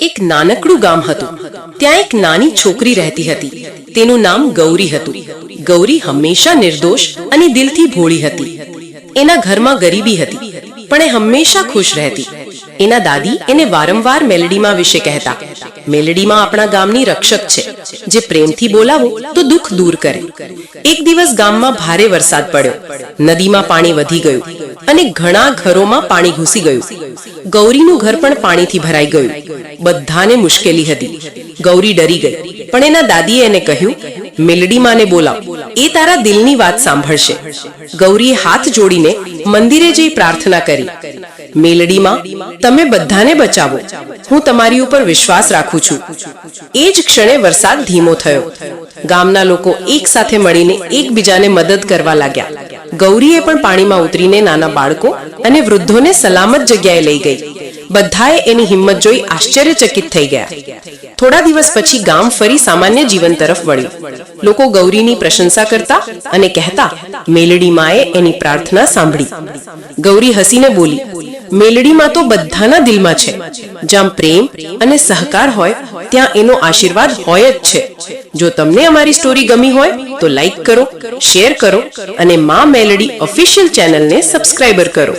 એક નાનકડું ગામ હતું. ત્યાં એક નાની છોકરી રહેતી હતી. તેનું નામ ગૌરી હતું. ગૌરી હંમેશા નિર્દોષ અને દિલથી ભોળી હતી. એના ઘરમાં ગરીબી હતી, પણ એ હંમેશા ખુશ રહેતી. એના દાદી એને વારંવાર મેલડીમાં વિશે કહેતા. મેલડીમાં આપણા ગામની રક્ષક છે. જે પ્રેમથી બોલાવો તો દુઃખ દૂર કરે. એક દિવસ ગામમાં ભારે વરસાદ પડ્યો. નદીમાં પાણી વધી ગયું. અને ઘણા ઘરોમાં પાણી ઘૂસી ગયું. ગૌરીનું ઘર પણ પાણીથી ભરાઈ ગયું. બધાને મુશ્કેલી હતી. ગૌરી ડરી ગઈ. પણ એના દાદીએ એને કહ્યું, મિલડી માને બોલાવ. એ તારા દિલની વાત સાંભળશે. ગૌરીએ હાથ જોડીને મંદિરે જઈ પ્રાર્થના કરી. મેલડીમાં તમે બધાને બચાવો. હું તમારી ઉપર વિશ્વાસ રાખું છું. એ જ ક્ષણે વરસાદ ધીમો થયો. ગામના લોકો એક સાથે મળીને એકબીજાને મદદ કરવા લાગ્યા. ગૌરીએ પણ પાણીમાં ઉતરીને નાના બાળકો અને વૃદ્ધોને સલામત જગ્યાએ લઈ ગઈ. બધાએ એની હિંમત જોઈ આશ્ચર્યચકિત થઈ ગયા. થોડા દિવસ પછી ગામ ફરી સામાન્ય જીવન તરફ વળ્યું લોકો ગૌરીની પ્રશંસા કરતા અને કહેતા, મેલડી માએ એની પ્રાર્થના સાંભળી. ગૌરી હસીને બોલી, મેલડીમાં તો બધાના દિલમાં છે. જ્યાં પ્રેમ અને સહકાર હોય, ત્યાં એનો આશીર્વાદ હોય જ છે. જો તમને અમારી સ્ટોરી ગમી હોય, તો લાઈક કરો શેર કરો અને મા મેલડી ઓફિશિયલ ચેનલને સબસ્ક્રાઈબર કરો.